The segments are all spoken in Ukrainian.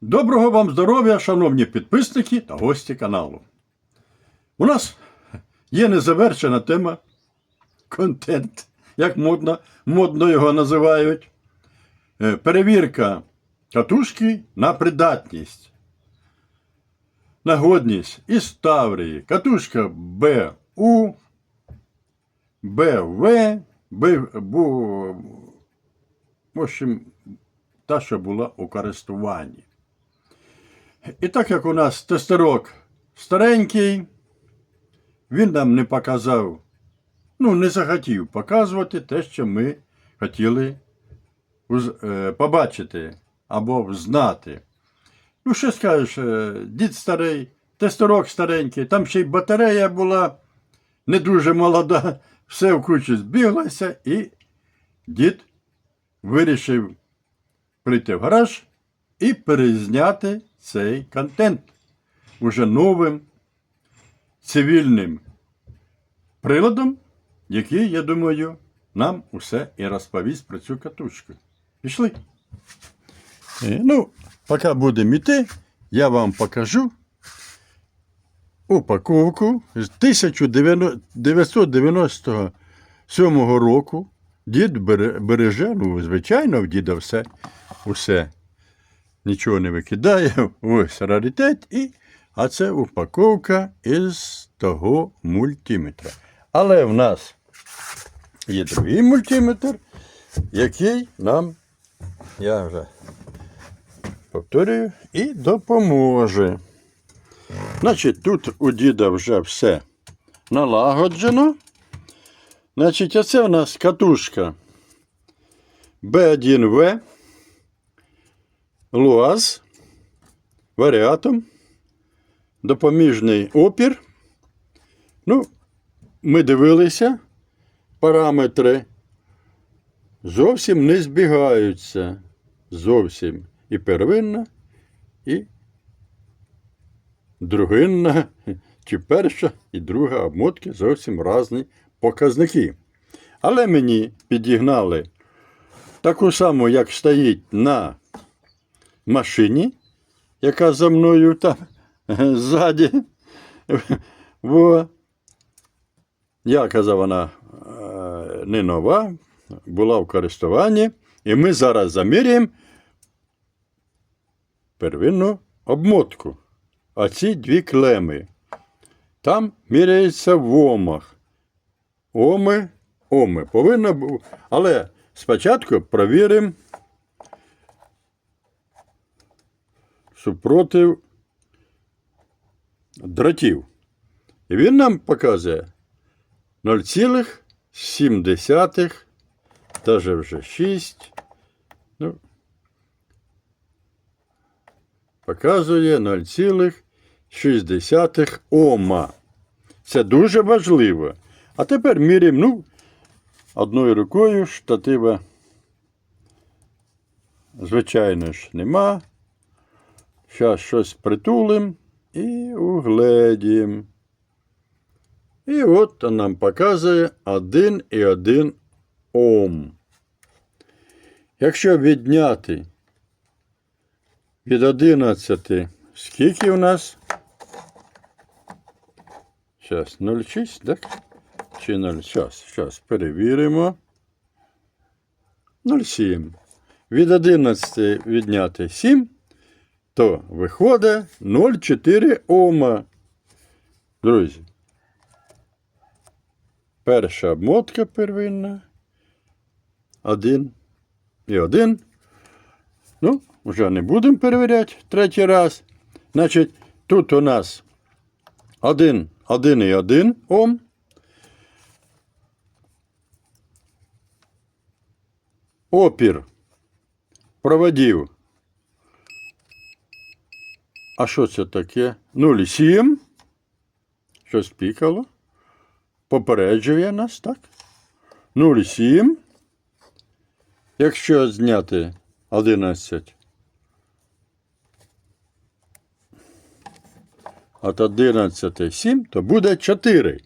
Доброго вам здоров'я, шановні підписники та гості каналу. У нас є незавершена тема контент, як модно, модно його називають. Е, Перевірка катушки на придатність. Нагодність із Таврії. Катушка БУ, БВ, бу, в общем, та, що була у користуванні. І так як у нас тестерок старенький, він нам не показав, ну, не захотів показувати те, що ми хотіли е, побачити або знати. Ну, що скажеш, е, дід старий, тестерок старенький, там ще й батарея була не дуже молода, все в кучу збіглося, і дід вирішив прийти в гараж і перезняти цей контент уже новим цивільним приладом, який, я думаю, нам усе і розповість про цю катушку. Пішли. Е, Ну, поки будемо йти, я вам покажу упаковку з 1997 року. Дід береже, ну, звичайно, в діда все, усе. Нічого не викидає. Ось раритет. І, а це упаковка із того мультиметра. Але в нас є другий мультиметр, який нам, я вже повторюю, і допоможе. Значить, тут у діда вже все налагоджено. Значить, оце в нас катушка B1V, луаз, варіатом, допоміжний опір. Ну, ми дивилися, параметри зовсім не збігаються. Зовсім і первинна, і другинна, чи перша і друга обмотки зовсім різні показники. Але мені підігнали таку саму, як стоїть на машині, яка за мною там ззаді. Бо, я казав, вона е, не нова, була в користуванні, і ми зараз заміряємо первинну обмотку. А ці дві клеми. Там міряється в омах. Оми, оми. Повинно бути. Але спочатку провіримо супротив дротів. І він нам показує 0,7, навіть вже 6. Ну, показує 0,6 Ома. Це дуже важливо. А тепер міряємо, ну, одною рукою штатива, звичайно ж, нема. Зараз щось притулим і угледім. І от нам показує 1,1 Ом. Якщо відняти від 11, скільки у нас? Зараз 0,6, так? Чи 0? Зараз, зараз перевіримо. 0,7. Від 11 відняти 7, то виходить 0,4 Ома. Друзі. Перша обмотка первинна. Один і один. Ну, вже не будемо перевіряти третій раз. Значить, тут у нас 1, 1 і 1 Ом. Опір проводів. А що це таке? 0,7. Щось пікало. Попереджує нас, так? 0,7. Якщо зняти 11. От 11 7, то буде 4.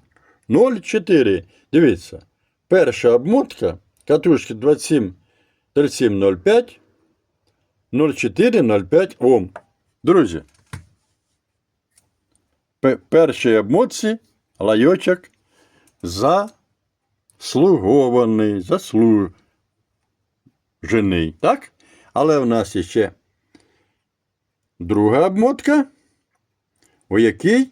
0,4. Дивіться. Перша обмотка катушки 27 3705. 0,4-0,5 Ом. Друзі. Пе- Перший обмотці лайочок заслугований, заслужений. Так? Але в нас ще друга обмотка, у якій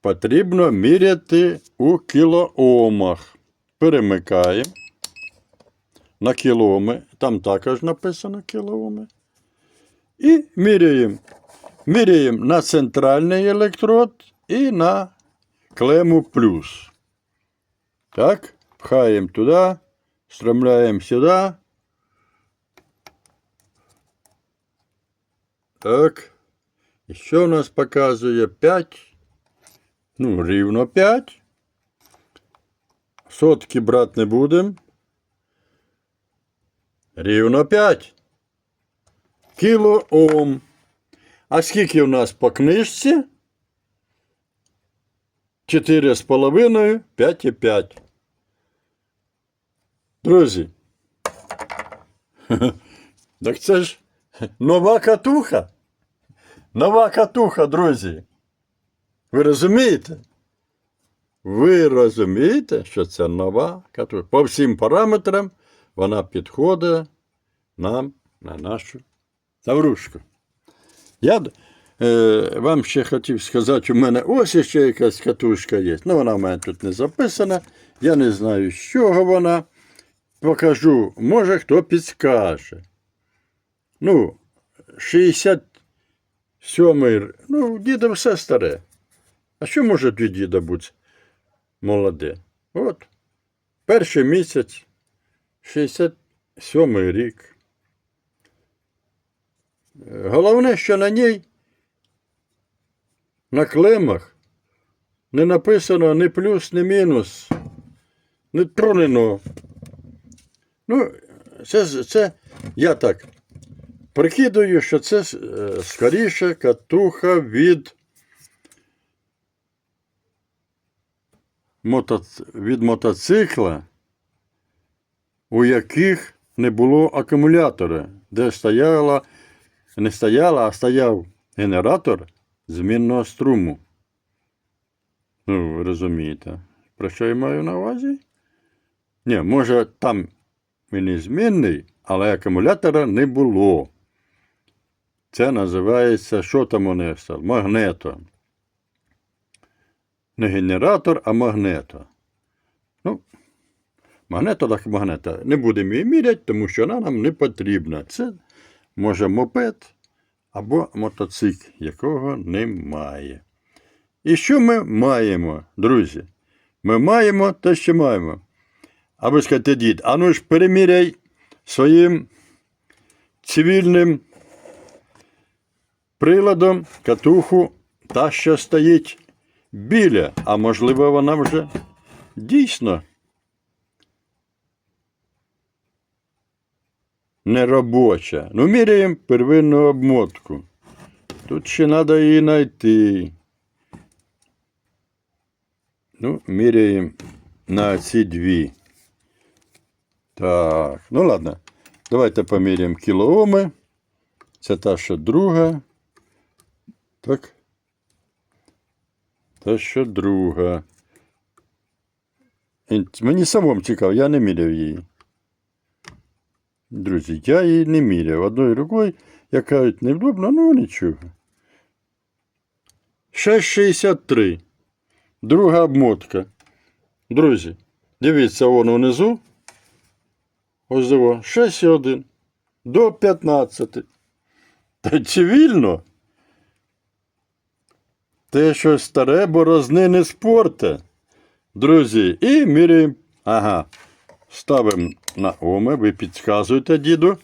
потрібно міряти у кілоомах. Перемикаємо на кілооми. Там також написано кілооми. І міряємо. Міряємо на центральний електрод і на клему плюс. Так, пхаємо туди, стромляємо сюди. Так. І що у нас показує 5? Ну, рівно 5. Сотки брати не будемо. Рівно 5. Кіло Ом. А скільки в нас по книжці? 4,5, 5,5. Друзі. Так це ж нова катуха. Нова катуха, друзі. Ви розумієте? Ви розумієте, що це нова катуха. По всім параметрам вона підходить нам на нашу таврушку. Я е, вам ще хотів сказати, у мене ось ще якась катушка є. Ну, вона в мене тут не записана. Я не знаю, з чого вона. Покажу, може хто підскаже. Ну, 67-й, ну, діда все старе. А що може від діда бути молоде? От, перший місяць, 67-й рік. Головне, що на ній, на клемах, не написано ні плюс, ні мінус, не тронено. Ну, це, це я так прикидаю, що це е, скоріше катуха від, мото, від мотоцикла, у яких не було акумулятора, де стояла, не стояла, а стояв генератор змінного струму. Ну, ви розумієте, про що я маю на увазі? Ні, може там він змінний, але акумулятора не було. Це називається, що там у них стало? Магнето. Не генератор, а магнето. Ну, магнето так магнето. Не будемо її міряти, тому що вона нам не потрібна. Це може мопед або мотоцикл, якого немає. І що ми маємо, друзі? Ми маємо те, що маємо. А ви скажете, дід, а ну ж переміряй своїм цивільним приладом катуху та, що стоїть біля, а можливо, вона вже дійсно неробоча. Ну, міряємо первинну обмотку. Тут ще треба її знайти. Ну, міряємо на ці дві. Так, ну ладно. Давайте поміряємо кілооми. Це та, що друга. Так. Та, що друга. Мені самому цікаво, я не міряв її. Друзі, я її не міряв. Одною рукою, як кажуть, невдобно, ну нічого. 6,63. Друга обмотка. Друзі, дивіться вон внизу. Ось диво, 6,1 до 15. Та цивільно. Те щось старе борозни не спорте. Друзі, і міряємо. Ага. Ставимо на оме, ви підказуєте діду.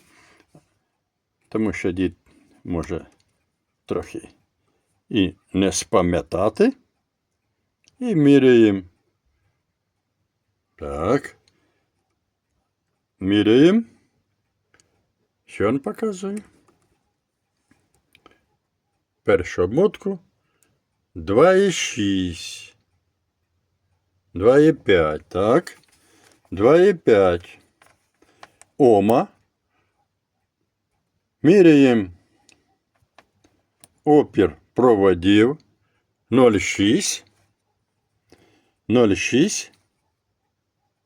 Тому що дід може трохи і не спам'ятати. І міряємо. Так. Міряємо. Що він показує? Першу обмотку 2,6. 2,5. Так. 2,5. Ома. Міряємо опір проводів 0,6. 0,6.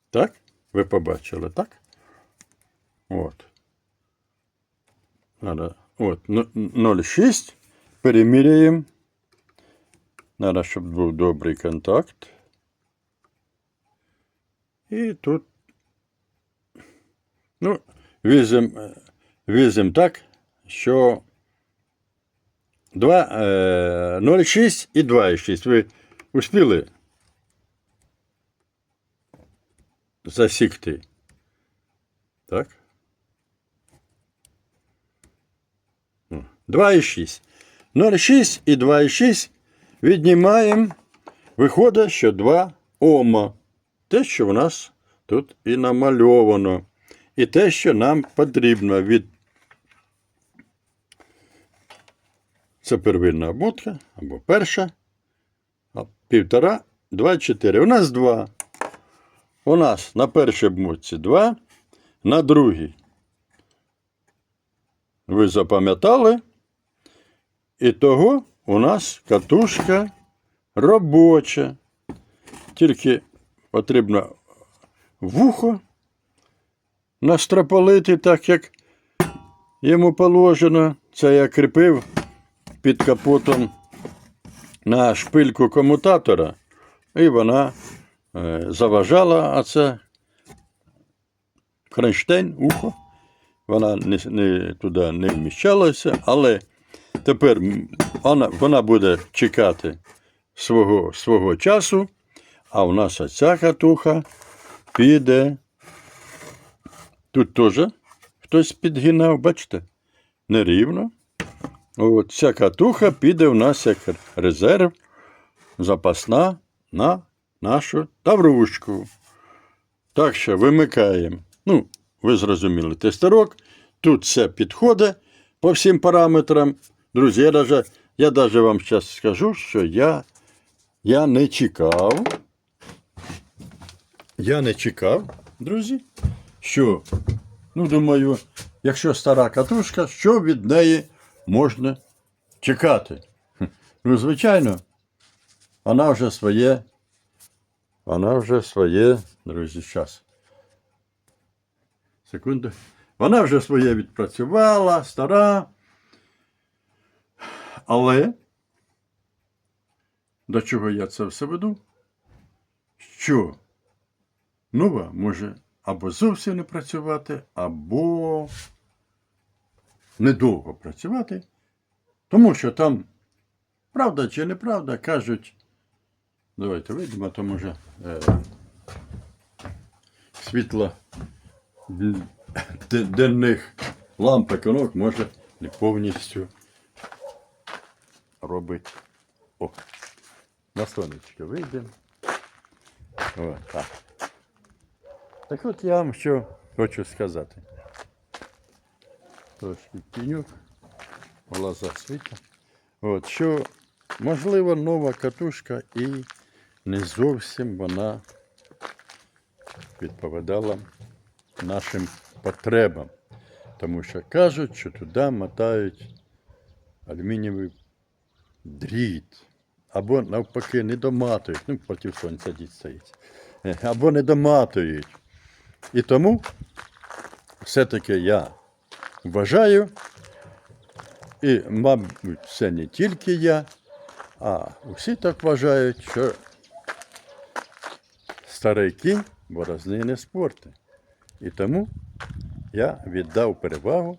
Так? Ви побачили, так? От. Надо, от, ну- 0,6. Переміряємо. Надо, щоб був добрий контакт. І тут. Ну, візьмемо візьмем так, що 2, е, 0,6 і 2,6. Ви успіли засікти? Так? Ну, 2,6. 0,6 і 2,6 віднімаємо. Виходить, що 2 ома. Те, що в нас тут і намальовано. І те, що нам потрібно від. Це первинна обмотка або перша. Півтора, два, чотири. У нас два. У нас на першій обмотці два, на другій. Ви запам'ятали? І того у нас катушка робоча. Тільки потрібно вухо настропалити так, як йому положено. Це я кріпив під капотом на шпильку комутатора, і вона е, заважала, а це кронштейн, ухо. Вона не, не, туди не вміщалася, але тепер вона, вона буде чекати свого, свого часу, а у нас оця катуха піде. Тут теж хтось підгинав, бачите, нерівно. От ця катуха піде в нас як резерв, запасна на нашу таврушку. Так що вимикаємо. Ну, ви зрозуміли, тестерок. Тут все підходить по всім параметрам. Друзі, я даже, я даже вам зараз скажу, що я, я не чекав. Я не чекав, друзі, що, ну, думаю, якщо стара катушка, що від неї можна чекати? Ну, звичайно, вона вже своє, вона вже своє, друзі, час. Секунду. Вона вже своє відпрацювала, стара. Але до чого я це все веду? Що нова може або зовсім не працювати, або недовго працювати, тому що там, правда чи неправда, кажуть, давайте вийдемо, то може е, світло денних ламп еконок може не повністю робити. О, на сонечко вийдемо. О, так. Так от я вам що хочу сказати. Трошки тіньок, глаза світять. От, що, можливо, нова катушка і не зовсім вона відповідала нашим потребам. Тому що кажуть, що туди мотають алюмінієвий дріт. Або навпаки не доматують. Ну, проти сонця дід стоїть. Е, Або не доматують. І тому все-таки я вважаю, і, мабуть, це не тільки я, а усі так вважають, що старий кінь борозни не спорти. І тому я віддав перевагу